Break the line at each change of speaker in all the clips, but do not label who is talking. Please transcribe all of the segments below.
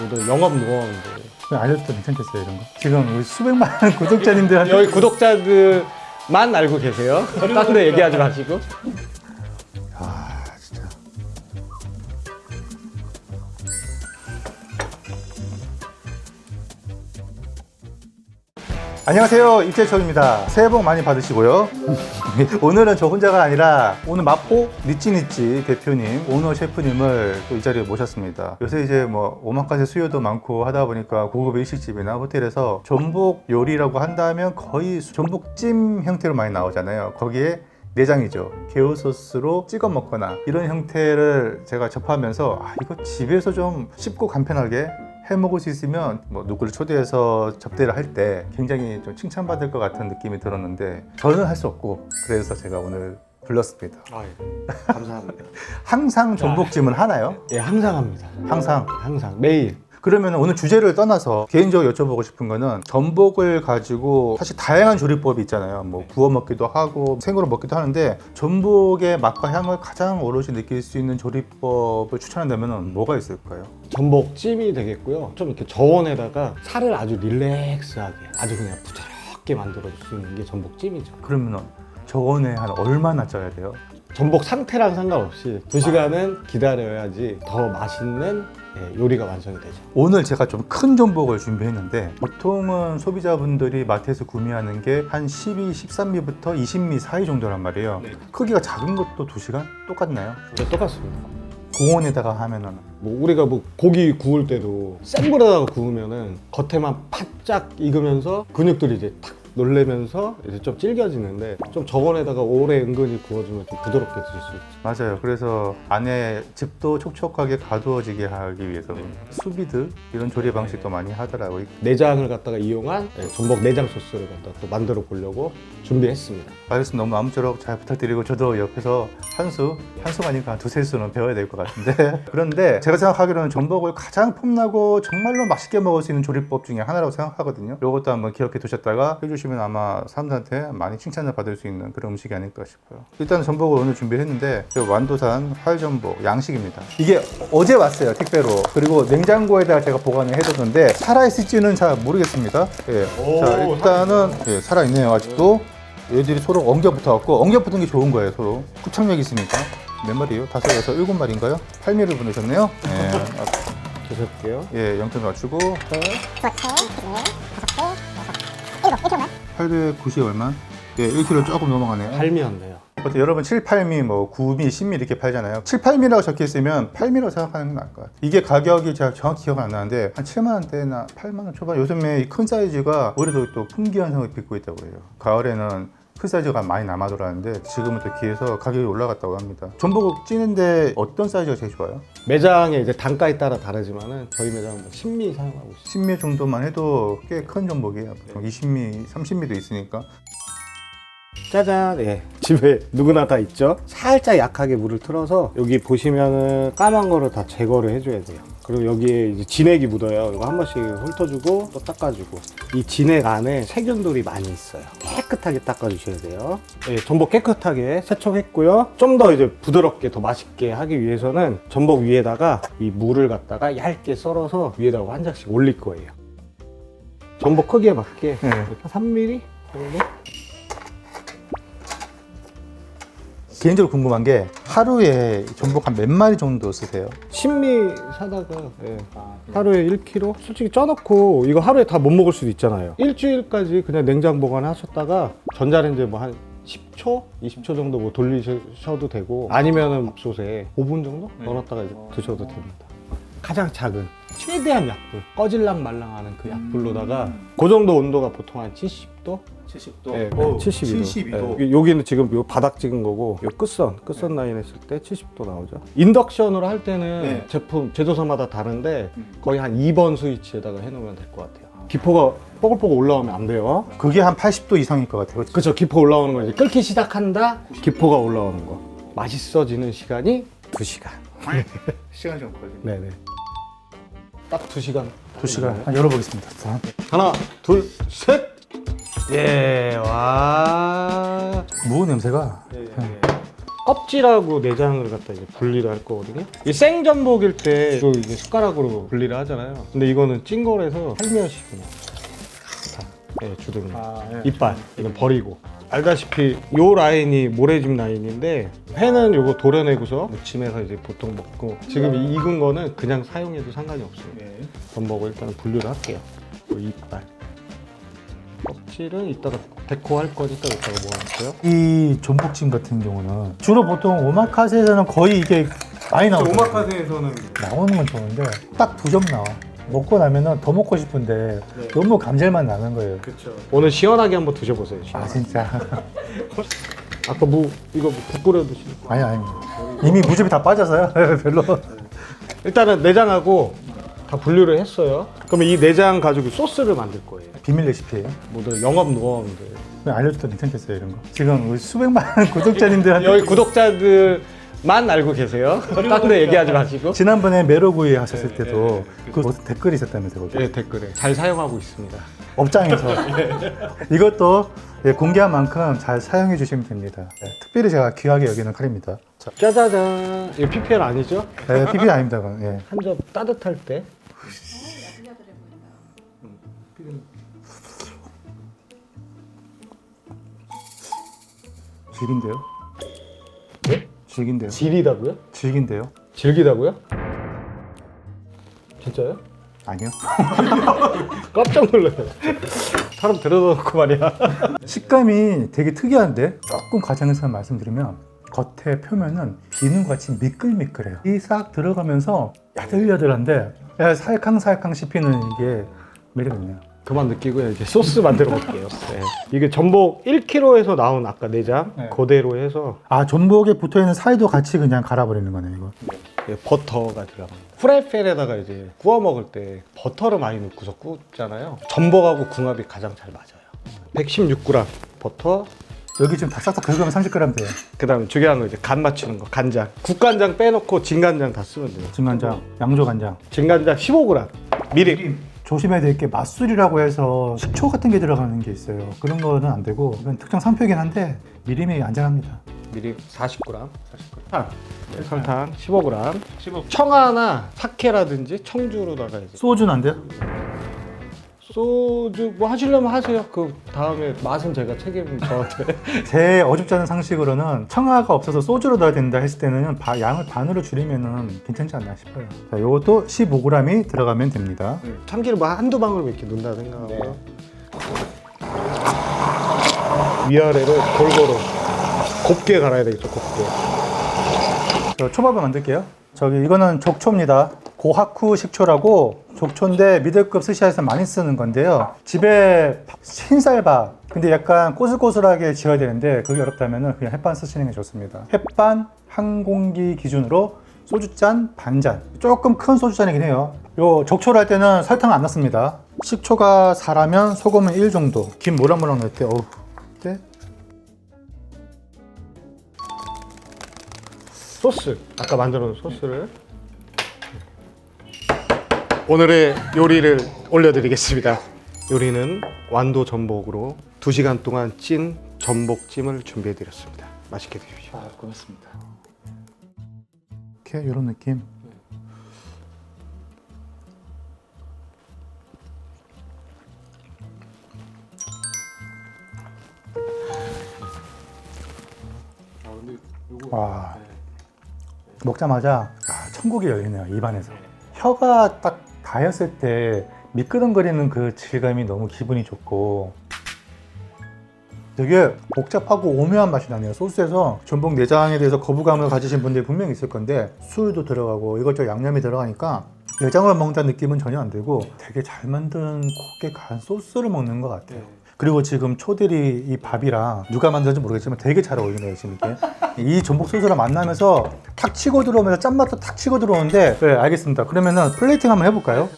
모든 영업 노하우인데
알려줘도 괜찮겠어요 이런 거? 지금 우리 수백만 구독자님들한테
여기 구독자들만 알고 계세요. 딴 데 얘기하지 마시고.
안녕하세요 입재철입니다. 새해 복 많이 받으시고요. 오늘은 저 혼자가 아니라 오늘 마포 니찌니찌 대표님 오너 셰프님을 또 이 자리에 모셨습니다. 요새 이제 뭐 오마카세 수요도 많고 하다 보니까 고급 일식집이나 호텔에서 전복 요리라고 한다면 거의 전복찜 형태로 많이 나오잖아요. 거기에 내장이죠. 개우 소스로 찍어 먹거나 이런 형태를 제가 접하면서 아, 이거 집에서 좀 쉽고 간편하게 해 먹을 수 있으면 뭐 누구를 초대해서 접대를 할 때 굉장히 좀 칭찬받을 것 같은 느낌이 들었는데 저는 할 수 없고 그래서 제가 오늘 불렀습니다.
아, 예. 감사합니다.
항상 전복찜은 하나요?
예, 항상 합니다.
항상.
항상 매일.
그러면 오늘 주제를 떠나서 개인적으로 여쭤보고 싶은 거는 전복을 가지고 사실 다양한 조리법이 있잖아요. 뭐 구워 먹기도 하고 생으로 먹기도 하는데 전복의 맛과 향을 가장 오롯이 느낄 수 있는 조리법을 추천한다면 뭐가 있을까요?
전복찜이 되겠고요. 좀 이렇게 저온에다가 살을 아주 릴렉스하게 아주 그냥 부드럽게 만들어줄 수 있는 게 전복찜이죠.
그러면 저온에 한 얼마나 쪄야 돼요?
전복 상태랑 상관없이 두 시간은 기다려야지 더 맛있는 예, 요리가 완성이 되죠.
오늘 제가 좀 큰 전복을 준비했는데 보통은 소비자분들이 마트에서 구매하는 게 한 12, 13미부터 20미 사이 정도란 말이에요.
네.
크기가 작은 것도 2시간 똑같나요?
네, 똑같습니다.
고온에다가 하면은
뭐 우리가 뭐 고기 구울 때도 센 불에다가 구우면은 겉에만 바짝 익으면서 근육들이 이제 탁 놀래면서 이제 좀 질겨지는데 좀 저온에다가 오래 은근히 구워주면 좀 부드럽게 드실 수 있죠.
맞아요. 그래서 안에 즙도 촉촉하게 가두어지게 하기 위해서는 수비드 이런 조리 방식도 많이 하더라고요.
내장을 갖다가 이용한 예, 전복 내장 소스를 갖다 또 만들어 보려고 준비했습니다.
말씀 너무 아무쪼록 잘 부탁드리고 저도 옆에서 한 수, 한 수가 아니고 한 두세 수는 배워야 될 것 같은데 그런데 제가 생각하기로는 전복을 가장 폼나고 정말로 맛있게 먹을 수 있는 조리법 중에 하나라고 생각하거든요. 이것도 한번 기억해 두셨다가 해주시면 아마 사람들한테 많이 칭찬을 받을 수 있는 그런 음식이 아닐까 싶어요. 일단 전복을 오늘 준비했는데 저 완도산 활전복 양식입니다. 이게 어제 왔어요 택배로 그리고 냉장고에다가 제가 보관을 해뒀는데 살아있을지는 잘 모르겠습니다. 예.
오,
자 일단은 예, 살아있네요 아직도. 얘들이 서로 엉겨 붙어갖고 엉겨 붙은 게 좋은 거예요 서로 흡착력이 있으니까 몇 마리예요? 다섯, 여섯, 일곱 마리인가요? 8미를 보내셨네요 예, 아,
드셔볼게요.
예 0점 맞추고
일점만.
890 얼마? 예 1kg 조금 넘어가네요
할미였네요.
보통 여러분 7, 8미, 뭐 9미, 10미 이렇게 팔잖아요 7, 8미라고 적혀 있으면 8미라고 생각하는 게 나을 것 같아요 이게 가격이 제가 정확히 기억 안 나는데 한 7만 원대나 8만 원 초반 요즘에 이 큰 사이즈가 올해도 또 품귀 현상을 빚고 있다고 해요 가을에는 큰 사이즈가 많이 남아돌았는데 지금은 또 기해서 가격이 올라갔다고 합니다 전복 찌는데 어떤 사이즈가 제일 좋아요?
매장의 이제 단가에 따라 다르지만은 저희 매장은 뭐 신미 사용하고 있습니다.
10미 정도만 해도 꽤 큰 전복이에요 보통 20미, 30미도 있으니까
짜잔, 예. 집에 누구나 다 있죠. 살짝 약하게 물을 틀어서 여기 보시면은 까만 거를 다 제거를 해줘야 돼요. 그리고 여기에 이제 진액이 묻어요. 이거 한 번씩 훑어주고 또 닦아주고. 이 진액 안에 세균들이 많이 있어요. 깨끗하게 닦아주셔야 돼요. 예, 전복 깨끗하게 세척했고요. 좀 더 이제 부드럽게 더 맛있게 하기 위해서는 전복 위에다가 이 물을 갖다가 얇게 썰어서 위에다가 한 장씩 올릴 거예요. 전복 크기에 맞게
네.
이렇게 3mm 정도?
개인적으로 궁금한 게 하루에 전복 한 몇 마리 정도 쓰세요?
신미 사다가 예, 하루에 1kg? 솔직히 쪄놓고 이거 하루에 다 못 먹을 수도 있잖아요. 일주일까지 그냥 냉장 보관하셨다가 전자레인지에 뭐한 10초? 20초 정도 뭐 돌리셔도 되고 아니면은 밥솥에 5분 정도 넣어놨다가 이제 드셔도 됩니다. 가장 작은 최대한 약불 꺼질랑 말랑하는 그 약불로다가 그 정도 온도가 보통 한 70도?
70도.
네, 72도.
72도.
네, 여기는 지금 요 바닥 찍은 거고 요 끝선 끝선 라인 했을 때 70도 나오죠. 인덕션으로 할 때는
네.
제품 제조사마다 다른데
음.
거의 한 2번 스위치에다가 해놓으면 될 것 같아요. 기포가 뽀글뽀글 올라오면 안 돼요.
그게 한 80도 이상일 것 같아요.
그렇죠. 기포 올라오는 거 이제 끓기 시작한다. 기포가 올라오는 거. 맛있어지는 시간이 2시간.
시간이 좀 걸리네.
네네. 딱 2시간.
두 시간 한번 열어보겠습니다. 자,
하나, 둘, 셋. 예, 와.
무 냄새가
예, 껍질하고 내장을 갖다 이제 분리를 할 거거든요. 이 생전복일 때 이거 이제 숟가락으로 분리를 하잖아요. 근데 이거는 찐 거라서 살며시 그냥 다 예, 주둥이. 이빨 이건 버리고 알다시피 요 라인이 모래집 라인인데 회는 요거 도려내고서 무침해서 이제 보통 먹고 지금 이 익은 거는 그냥 사용해도 상관이 없어요. 전복을 일단 분류를 할게요. 요 이빨 껍질은 이따가 데코 할 거니까 이따가 모아놓고요.
이 전복찜 같은 경우는 주로 보통 오마카세에서는 거의 이게 많이 나오죠.
오마카세에서는
나오는 건 좋은데 딱 두 점 나와. 먹고 나면은 더 먹고 싶은데
네.
너무 감질만 나는 거예요.
그렇죠. 오늘 시원하게 한번 드셔보세요.
아
시원하게.
진짜
아까 무 이거 국 끓여 드시는 거.
아니 아니 이미 무즙이 다 빠져서요. 별로.
일단은 내장하고 다 분류를 했어요. 그러면 이 내장 가지고 소스를 만들 거예요.
비밀 레시피예요.
모두 영업 노하우인데.
그냥 알려줘도 괜찮겠어요 이런 거. 지금 우리 수백 많은 구독자님들한테
여기 구독자들만 알고 계세요. 딴 데 얘기하지 마시고.
지난번에 메로구이 하셨을
네,
때도
네,
그 무슨 댓글이 있었다면서요. 거기.
예, 댓글에 잘 사용하고 있습니다.
업장에서 이것도 예, 공개한 만큼 잘 사용해 주시면 됩니다. 예, 특별히 제가 귀하게 여기는 칼입니다. 자,
짜자잔. 이거 PPL 아니죠?
예, PPL 아닙니다. 그건. 예.
한 점 따뜻할 때.
질긴데요?
네?
질긴데요?
질이다고요?
질긴데요?
질기다고요? 진짜요?
아니요.
깜짝 놀라요. 사람 들여다 놓고 말이야.
식감이 되게 특이한데 조금 과장해서 말씀드리면 겉에 표면은 비누같이 미끌미끌해요. 이 싹 들어가면서 야들야들한데 야, 살캉 살캉 씹히는 이게 매력있네요.
그만 느끼고요. 이제 소스 만들어 볼게요. 네. 이게 전복 1kg에서 나온 아까 내장
네.
그대로 해서
아 전복에 붙어 있는 살도 같이 그냥 갈아버리는 거네 이거.
예, 버터가 들어갑니다. 프라이팬에다가 이제 구워 먹을 때 버터를 많이 넣고서 굽잖아요. 전복하고 궁합이 가장 잘 맞아요. 116g 버터,
여기 지금 다 싹싹 긁으면 30g 돼요.
그다음에 중요한 거 이제 간 맞추는 거 간장. 국간장 빼놓고 진간장 다 쓰면 돼요.
진간장, 양조간장.
진간장 15g, 미림.
조심해야 될 게 맛술이라고 해서 식초 같은 게 들어가는 게 있어요. 그런 거는 안 되고 이건 특정 상표이긴 한데 미림이 안전합니다.
미림 40g, 40g. 설탕, 네, 설탕 15g. 청아나 사케라든지 청주로다가 이제
소주는 안 돼요?
소주 뭐 하시려면 하세요. 그 다음에 맛은 제가 책임 저한테.
제 어줍지 않은 상식으로는 청아가 없어서 소주로 넣어야 된다 했을 때는 바- 양을 반으로 줄이면 괜찮지 않나 싶어요. 자, 이것도 15g이 들어가면 됩니다.
참기름 뭐 한두 방울 이렇게 넣는다 생각하고 위아래로 골고루 곱게 갈아야 되겠죠 곱게
저 초밥을 만들게요. 저기 이거는 족초입니다. 고하쿠 식초라고 족초인데 미들급 스시에서 많이 쓰는 건데요. 집에 밥- 흰쌀밥 근데 약간 꼬슬꼬슬하게 지어야 되는데 그게 어렵다면 그냥 햇반 쓰시는 게 좋습니다. 햇반 한 공기 기준으로 소주잔 반잔 조금 큰 소주잔이긴 해요. 요 적초를 할 때는 설탕 안 넣습니다. 식초가 4라면 소금은 1 정도. 김 모락모락 넣을 때 어우 네?
소스 아까 만들어 놓은 소스를 오늘의 요리를 올려드리겠습니다. 요리는 완도 전복으로 2시간 동안 찐 전복찜을 준비해드렸습니다. 맛있게 드십시오.
아, 고맙습니다. 이렇게 이런 느낌. 와. 먹자마자 아, 천국이 열리네요 입안에서. 혀가 딱 닿았을 때 미끄덩거리는 그 질감이 너무 기분이 좋고 되게 복잡하고 오묘한 맛이 나네요. 소스에서 전복 내장에 대해서 거부감을 가지신 분들이 분명히 있을 건데 술도 들어가고 이것저것 양념이 들어가니까 내장을 먹는다는 느낌은 전혀 안 들고 되게 잘 만든 곱게 간 소스를 먹는 것 같아요. 그리고 지금 초들이 이 밥이랑 누가 만들었는지 모르겠지만 되게 잘 어울리네요 지금 이게. 이 전복 소스랑 만나면서 탁 치고 들어오면서 짠맛도 탁 치고 들어오는데 네 알겠습니다. 그러면은 플레이팅 한번 해볼까요?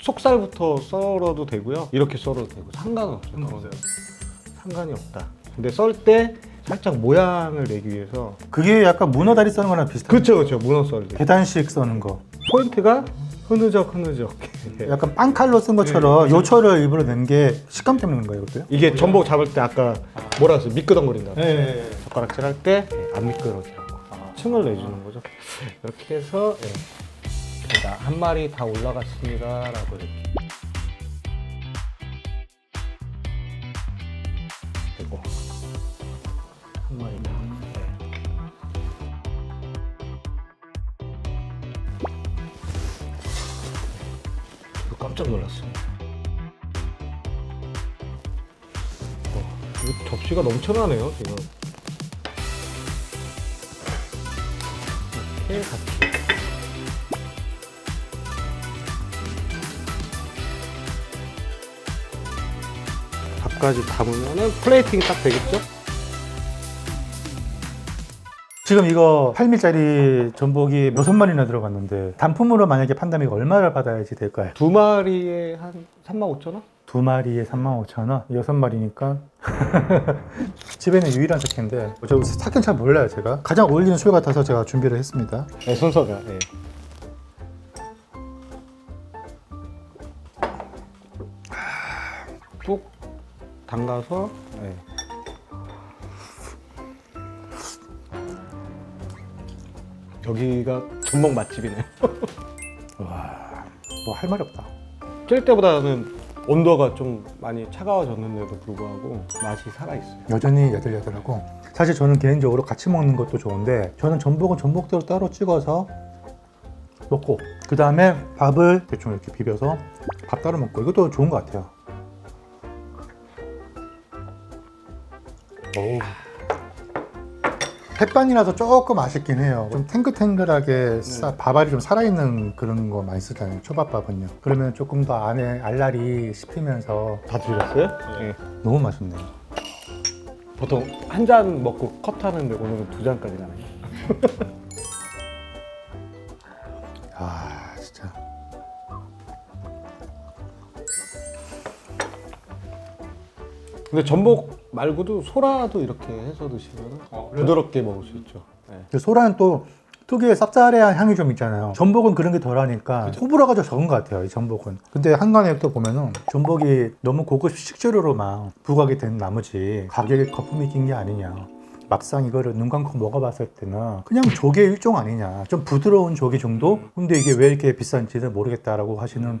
속살부터 썰어도 되고요. 이렇게 썰어도 되고 상관은 없어요. 그거는. 상관이 없다. 근데 썰 때 살짝 모양을 내기 위해서
그게 약간 문어 다리 써는 거랑 비슷한
그쵸 그쵸. 문어 썰 때.
계단식 써는 거.
포인트가 흐느적 흐느적
약간 빵칼로 쓴 것처럼 요철을 일부러 낸게 식감 때문인 거예요, 이것도요?
이게 전복 잡을 때 아까 몰아서 미끄덩거린다.
네.
젓가락질 할 때 안 미끄러지라고 층을 내주는 거죠. 이렇게 해서 예. 자, 한 마리 다 올라갔습니다라고 이렇게. 깜짝 놀랐습니다. 어, 이거 접시가 넘쳐나네요 지금. 이렇게 같이. 밥까지 담으면은 플레이팅이 딱 되겠죠?
지금 이거 8밀짜리 전복이 여섯 마리나 들어갔는데 단품으로 만약에 판다면 얼마를 받아야지 될까요?
두 마리에 한 35,000원?
두 마리에 35,000원, 여섯 마리니까 집에는 유일한 석회인데 저 석회는 잘 몰라요 제가 가장 어울리는 술 같아서 제가 준비를 했습니다
네, 순서가. 네. 뚝 담가서 네. 여기가 전복 맛집이네요.
뭐할 말이 없다
찔 때보다는 온도가 좀 많이 차가워졌는데도 불구하고 맛이 살아있어요.
여전히 야들야들하고 사실 저는 개인적으로 같이 먹는 것도 좋은데 저는 전복은 전복대로 따로 찍어서 먹고 그 다음에 밥을 대충 이렇게 비벼서 밥 따로 먹고 이것도 좋은 것 같아요 오. 햇반이라서 조금 아쉽긴 해요 좀 탱글탱글하게 싸- 밥알이 좀 살아있는 그런 거 많이 쓰잖아요 초밥밥은요 그러면 조금 더 안에 알알이 씹히면서
다 드셨어요? 네.
너무 맛있네요
보통 한 잔 먹고 컷 하는데 오늘은 두 잔까지 가네요.
아 진짜
근데 전복 말고도 소라도 이렇게 해서 드시면 부드럽게 먹을 수 있죠. 네.
그 소라는 또 특유의 쌉싸래한 향이 좀 있잖아요. 전복은 그런 게 덜하니까 호불호가 좀 적은 것 같아요. 이 전복은. 근데 한간에 또 보면은 전복이 너무 고급 식재료로만 부각이 된 나머지 가격에 거품이 낀 게 아니냐. 막상 이거를 눈 감고 먹어봤을 때는 그냥 조개 일종 아니냐. 좀 부드러운 조개 정도? 근데 이게 왜 이렇게 비싼지는 모르겠다라고 하시는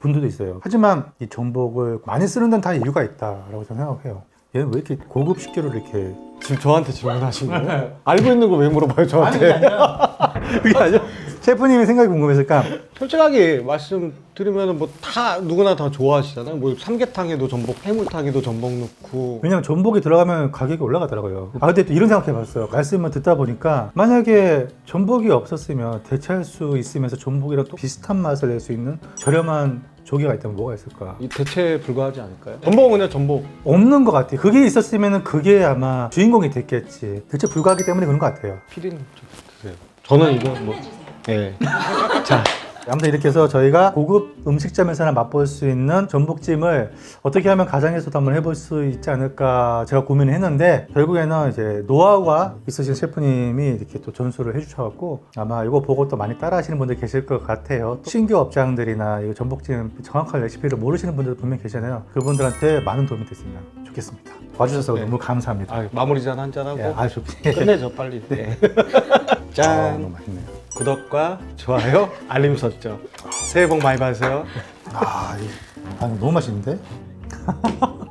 분들도 있어요. 하지만 이 전복을 많이 쓰는 데는 다 이유가 있다라고 저는 생각해요. 얘는 왜 이렇게 고급 식재료를 이렇게
지금 저한테 질문하신 거예요? 알고 있는 거 왜 물어봐요 저한테?
그게 아니라 셰프님의 생각이 궁금했을까?
솔직하게 말씀드리면 뭐 다 누구나 다 좋아하시잖아요. 뭐 삼계탕에도 전복, 해물탕에도 전복 넣고
왜냐면 전복이 들어가면 가격이 올라가더라고요. 아 근데 또 이런 생각해봤어요. 말씀을 듣다 보니까 만약에 전복이 없었으면 대체할 수 있으면서 전복이랑 또 비슷한 맛을 낼 수 있는 저렴한 조개가 있다면 뭐가 있을까?
이 대체 불가하지 않을까요? 전복은 그냥 전복.
없는 것 같아요. 그게 있었으면 그게 아마 주인공이 됐겠지. 대체 불가하기 때문에 그런 것 같아요.
피디님 좀 드세요. 저는 이거 뭐. 예. 자,
아무튼 이렇게 해서 저희가 고급 음식점에서나 맛볼 수 있는 전복찜을 어떻게 하면 가정에서도 한번 해볼 수 있지 않을까 제가 고민을 했는데 결국에는 이제 노하우가 있으신 셰프님이 이렇게 또 전수를 해주셔갖고 아마 이거 보고 또 많이 따라하시는 분들 계실 것 같아요. 또 신규 업장들이나 이 전복찜 정확한 레시피를 모르시는 분들 분명 계시잖아요. 그분들한테 많은 도움이 됐으면 좋겠습니다. 와주셔서
네.
너무 감사합니다.
아, 마무리 잔 한잔 하고
예, 아주
끝내죠 빨리. 네.
아,
짠.
너무 맛있네요.
구독과 좋아요, 알림 설정. 새해 복 많이 받으세요.
아, 이- 아, 너무 맛있는데?